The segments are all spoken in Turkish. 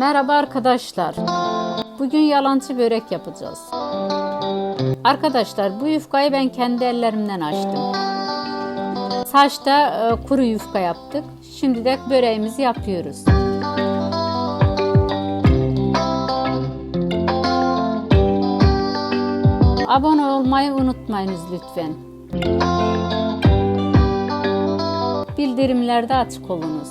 Merhaba arkadaşlar. Bugün yalancı börek yapacağız. Arkadaşlar bu yufkayı ben kendi ellerimden açtım. Saçta e, kuru yufka yaptık. Şimdi de böreğimizi yapıyoruz. Abone olmayı unutmayınız lütfen. Bildirimlerde açık olunuz.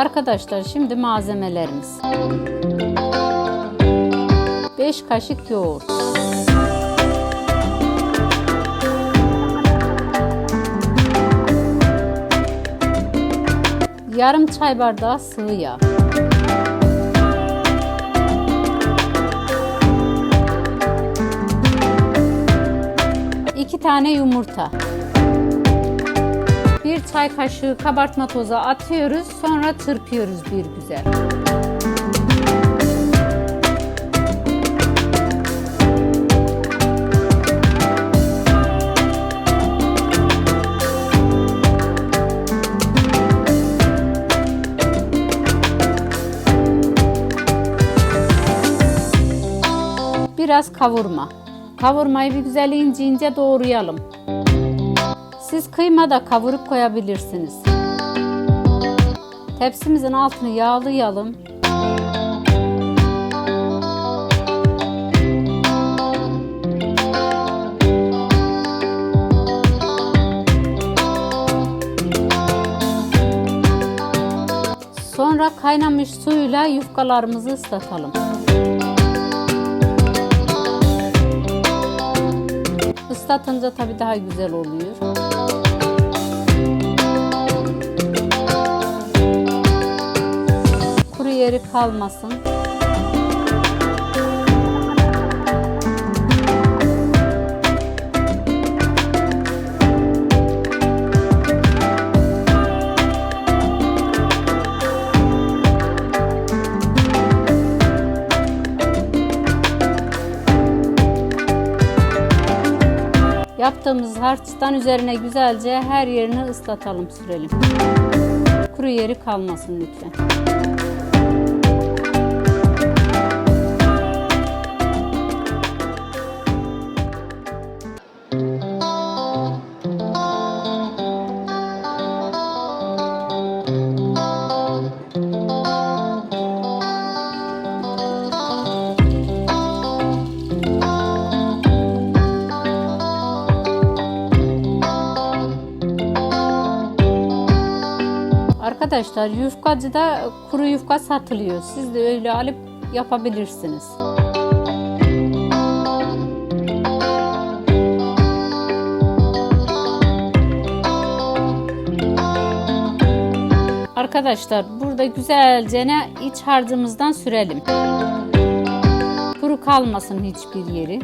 Arkadaşlar şimdi malzemelerimiz. 5 kaşık yoğurt. Yarım çay bardağı sıvı yağ. İki tane yumurta. Bir çay kaşığı kabartma tozu atıyoruz. Sonra çırpıyoruz bir güzel. Biraz kavurma. Kavurmayı bir güzel ince ince doğrayalım. Siz kıyma da kavurup koyabilirsiniz. Tepsimizin altını yağlayalım. Sonra kaynamış suyla yufkalarımızı ıslatalım. Islatınca tabii daha güzel oluyor. Yeri kalmasın. Yaptığımız harçtan üzerine güzelce her yerini ıslatalım sürelim. Kuru yeri kalmasın lütfen. Arkadaşlar yufkacıda kuru yufka satılıyor. Siz de öyle alıp yapabilirsiniz. Arkadaşlar burada güzelce iç harcımızdan sürelim. Kuru kalmasın hiçbir yeri.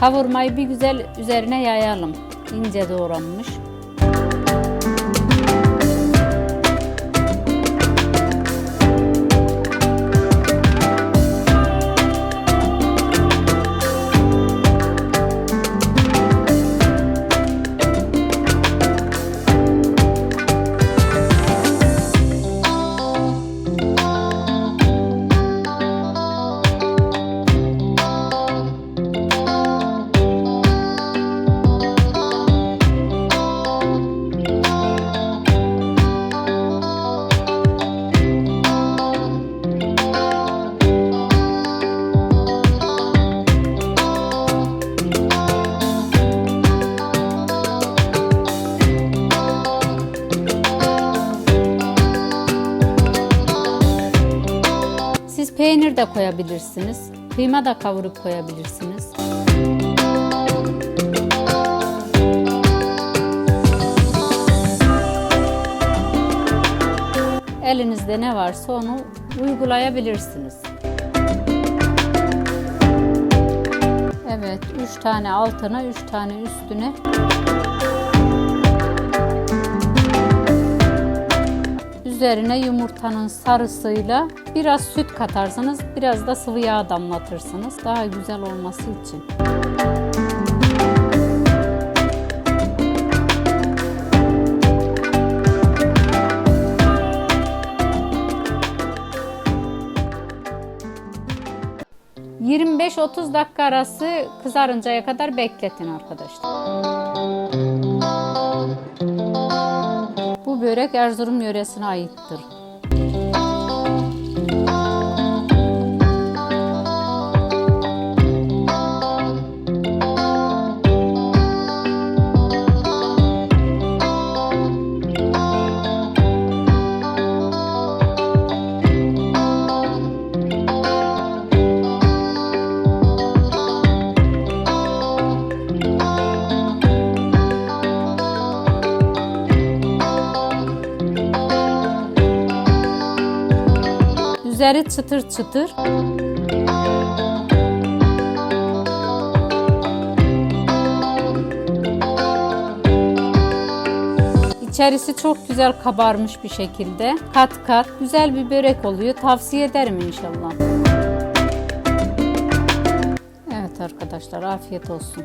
Kavurmayı bir güzel üzerine yayalım. İnce doğranmış. Peynir de koyabilirsiniz. Kıyma da kavurup koyabilirsiniz. Elinizde ne varsa onu uygulayabilirsiniz. Evet, 3 tane altına, 3 tane üstüne. Üzerine yumurtanın sarısıyla biraz süt katarsanız, biraz da sıvı yağ damlatırsınız. Daha güzel olması için. ...25-30 dakika arası kızarıncaya kadar bekletin arkadaşlar. Bu börek Erzurum yöresine aittir. Üzeri çıtır çıtır. İçerisi çok güzel kabarmış bir şekilde. Kat kat güzel bir börek oluyor. Tavsiye ederim inşallah. Evet arkadaşlar afiyet olsun.